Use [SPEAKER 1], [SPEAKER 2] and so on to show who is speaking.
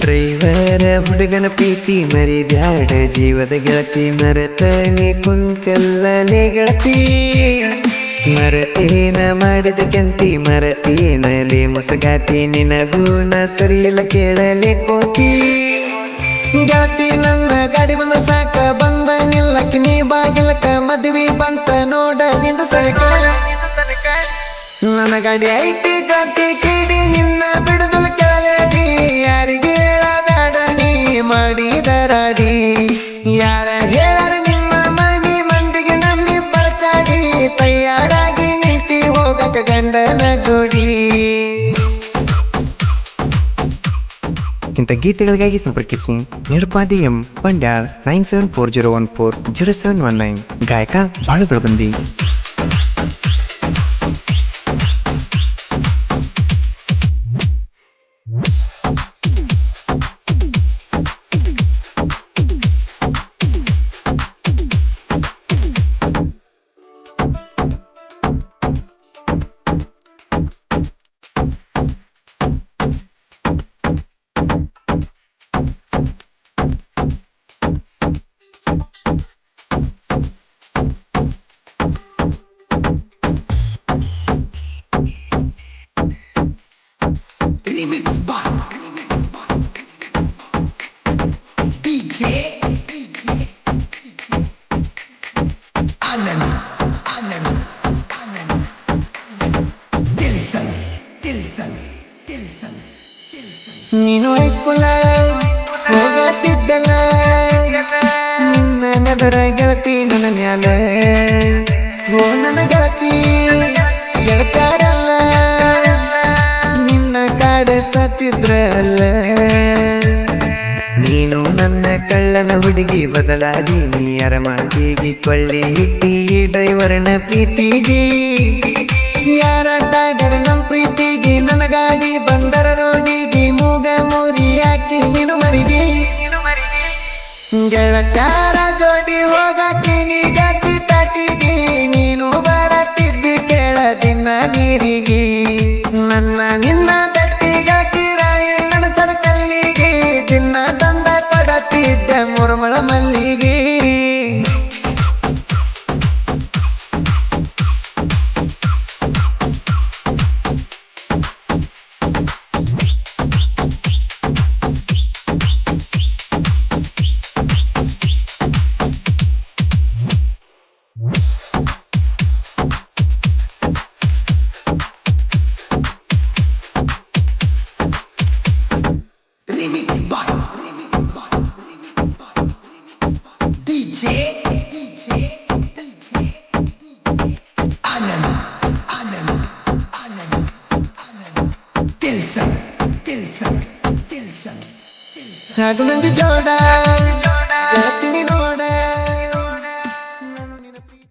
[SPEAKER 1] Driver ಹುಡುಗನ ಪ್ರೀತಿ ಮರಿಬ್ಯಾಡ ಜೀವದ ಗೆಳತಿ ಮರೆತ ನೀ ಕುಂತೆಲ್ಲನೆ ಗೆಳತಿ. ಮರತೇನ ಮಾಡಿದ ಕೆಂತಿ ಮರತೇನಲೆ ಮುಸಗಾತಿ ನಿನಗೂನ ಸರಿಯಿಲ್ಲ ಕೇಳಲೆ ಕೋತಿ. ಗೆಳತಿ ನನ್ನ ಗಾಡಿ ಬಂದ ಸಾಕ, ಬಂದ ನಿಲ್ಲಕ್ಕೆ ನೀ ಬಾಗಿಲಕ ಮದ್ವಿ ಬಂತ ನೋಡ ನಿಂದ ಸರಕ. ನನ್ನ ಗಾಡಿ ಐತಿ ಗಾತಿ ಕಿಡಿ ನಿನ್ನ ಬಿಡುದಲ ಕೆಳಗಡಿ, ಯಾರಿಗೆ ಹೇಳಬೇಡ ನೀ ಮಾಡಿದರಾಡಿ. ಯಾರ ಹೇಳರ ನಿಮ್ಮ ಮನಿ ಮಂದಿಗೆ ನಂಬಿ ಪರಚಾಡಿ, ತಯಾರಾಗಿ ನಿಂತಿ ಹೋಗಕ ಗಂಡನ ಇಂಥ ಗೀತೆಗಳಿಗಾಗಿ ಸಂಪರ್ಕಿಸಿ Nirpadi M Pandyal nine seven four zero one four zero seven one nine. ಗಾಯಕ Balu Belabandi
[SPEAKER 2] Remix by DJ Anand Anand Anand Dilson Dilson Dilson
[SPEAKER 1] ನೀನು ಹೈಸ್ಕೂಲ ಹೋಗತ್ತಿದ್ದಲ್ಲ ನಿನ್ನ ಗೆಳತಿ ಸತ್ತಿದ್ರಲ್ಲ ನೀನು ನನ್ನ ಕಳ್ಳನ ಹುಡುಗಿ ಬದಲಾದಿ ನೀ ಅರಮಾಗಿ ಕೊಳ್ಳಿ ಇಟ್ಟಿ ಡ್ರೈವರ್ನ ಪ್ರೀತಿಗೆ. ಯಾರ ಟೈಗರ್ ನಮ್ ಪ್ರೀತಿಗೆ? ನನ್ನ ಗಾಡಿ ಬಂದರ ರೋಡಿಗೆ. ಮೂಗ ಮೂರಿ ಹಾಕಿ ನೀನು ಮರಿಗೆ ಗೆಳತಾರ ಜೋಡಿ ಹೋಗಕ್ಕೆ ನೀ ಕೊಡತ್ತಿದ್ದೆ ಮುರುಮಳ
[SPEAKER 2] DJ, DJ, DJ, Anand, Anand, Anand, Anand, Tilson,
[SPEAKER 1] Tilson, Tilson, Tilson. Tilson.